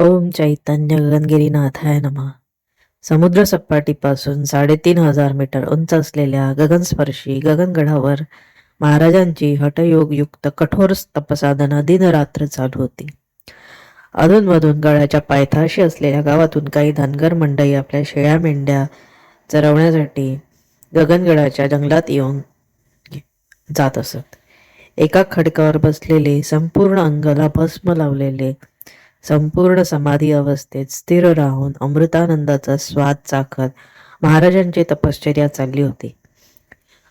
ओम चैतन्य गगनगिरीनाथाय नमा. समुद्र सपाटीपासून साडेतीन हजार मीटर उंच असलेल्या गगनस्पर्शी गगनगडावर महाराजांची हटयोगयुक्त कठोर तपसाधना दिनरात्र चालू होती. अधूनमधून गडाच्या पायथ्याशी असलेल्या गावातून काही धनगर मंडई आपल्या शेळ्या मेंढ्या चरवण्यासाठी गगनगडाच्या जंगलात येऊन जात असत. एका खडकावर बसलेले संपूर्ण अंगाला भस्म लावलेले संपूर्ण समाधी अवस्थेत स्थिर राहून अमृतानंदाचा स्वाद चाखत महाराजांची तपश्चर्या चालली होती.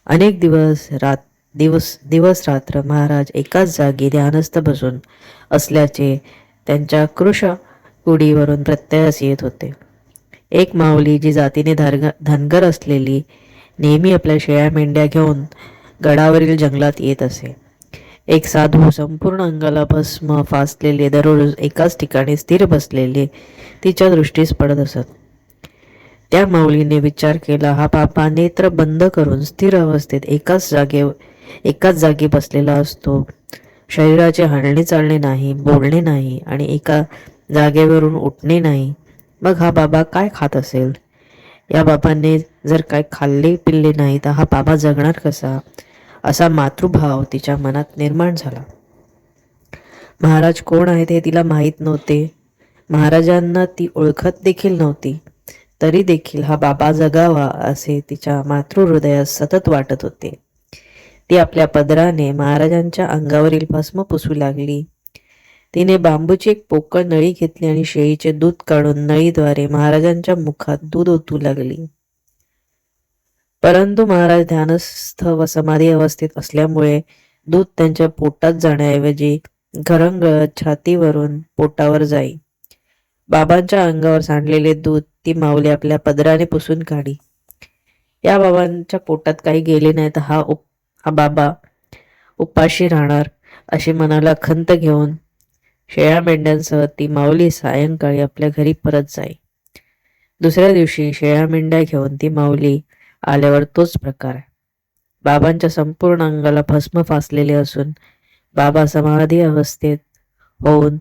अनेक दिवस रात दिवस दिवस रात्र महाराज एकाच जागी ध्यानस्थ बसून असल्याचे त्यांच्या कृश कुडीवरून प्रत्ययास येत होते. एक माऊली जी जातीने धारग धनगर असलेली नेहमी आपल्या शेळ्या मेंढ्या घेऊन गडावरील जंगलात येत असे. एक साधू संपूर्ण अंगाला भस्म फासलेले दररोज एकाच ठिकाणी स्थिर बसलेले तिच्या दृष्टीस पडत असत. त्या माऊलीने विचार केला हा बाबा नेत्र बंद करून स्थिर अवस्थेत एकाच जागे एकाच जागी बसलेला असतो. शरीराचे हलणे चालणे नाही बोलणे नाही आणि एका जागेवरून उठणे नाही. मग हा बाबा काय खात असेल? या बाबांनी जर काय खाल्ले पिल्ले नाही तर हा बाबा जगणार कसा? असा मातृभाव तिच्या मनात निर्माण झाला. महाराज कोण आहेत हे तिला माहीत नव्हते. महाराजांना ती ओळखत देखील नव्हती. तरी देखील हा बाबा जगावा असे तिच्या मातृहृदयात सतत वाटत होते. ती आपल्या पदराने महाराजांच्या अंगावरील भस्म पुसू लागली. तिने बांबूची एक पोकळ नळी घेतली आणि शेळीचे दूध काढून नळीद्वारे महाराजांच्या मुखात दूध ओतू लागली. परंतु महाराज ध्यानस्थ व समाधी अवस्थेत असल्यामुळे दूध त्यांच्या पोटात जाण्याऐवजी घरंगळत छातीवरून पोटावर जाई. बाबांच्या अंगावर सांडलेले दूध ती माऊली आपल्या पदराने पुसून काढी. या बाबांच्या पोटात काही गेले नाही तर हा उप हा बाबा उपाशी राहणार अशी मनाला खंत घेऊन शेळ्या मेंढ्यांसह ती माऊली सायंकाळी आपल्या घरी परत जाई. दुसऱ्या दिवशी शेळ्या मेंढ्या घेऊन ती माऊली आल्यावर तोच प्रकार बाबांच्या संपूर्ण अंगाला भस्म फासलेले असून बाबा समाधी अवस्थेत होऊन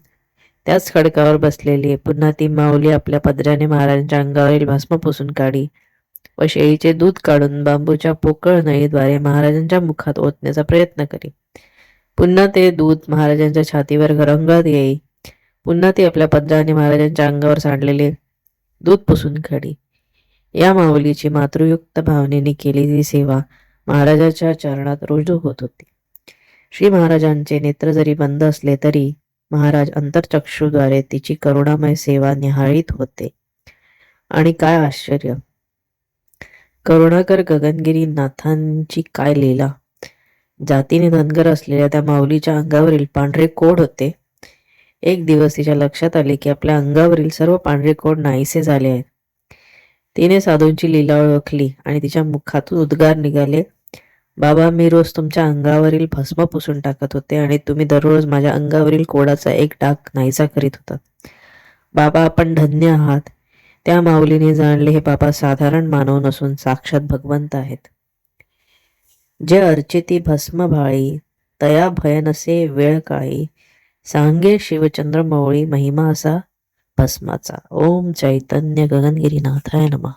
त्याच खडकावर बसलेली पुन्हा ती माऊली आपल्या पदराने महाराजांच्या अंगावरील भस्म पुसून काढी व शेळीचे दूध काढून बांबूच्या पोकळ नळीद्वारे महाराजांच्या मुखात ओतण्याचा प्रयत्न करी. पुन्हा ते दूध महाराजांच्या छातीवर घरंगळत येई. पुन्हा ती आपल्या पदराने महाराजांच्या अंगावर सांडलेले दूध पुसून काढी. या माऊलीची मातृयुक्त भावनेने केलेली सेवा महाराजाच्या चरणात रुजू होत होती. श्री महाराजांचे नेत्र जरी बंद असले तरी महाराज अंतरचक्षुद्वारे तिची करुणामय सेवा निहाळीत होते. आणि काय आश्चर्य! करुणाकर गगनगिरी नाथांची काय लीला! जातीने धनगर असलेल्या त्या माऊलीच्या अंगावरील पांढरे कोड होते. एक दिवस तिच्या लक्षात आले की आपल्या अंगावरील सर्व पांढरे कोड नाहीसे झाले आहेत. तिने साधूंची लीला ओळखली आणि तिच्या मुखातून उद्गार निघाले. बाबा मी रोज तुमच्या अंगावरील भस्म पुसून टाकत होते आणि तुम्ही दररोज माझ्या अंगावरील कोडाचा एक डाग नाहीसा करीत होता. बाबा आपण धन्य आहात. त्या माऊलीने जाणले हे बाबा साधारण मानव नसून साक्षात भगवंत आहेत. जे अर्चिती भस्म भाळी तया भयनसे वेळ काळी सांगे शिवचंद्र मौळी महिमा असा भस्माचा. ओम चैतन्य गगनगिरीनाथाय नमः.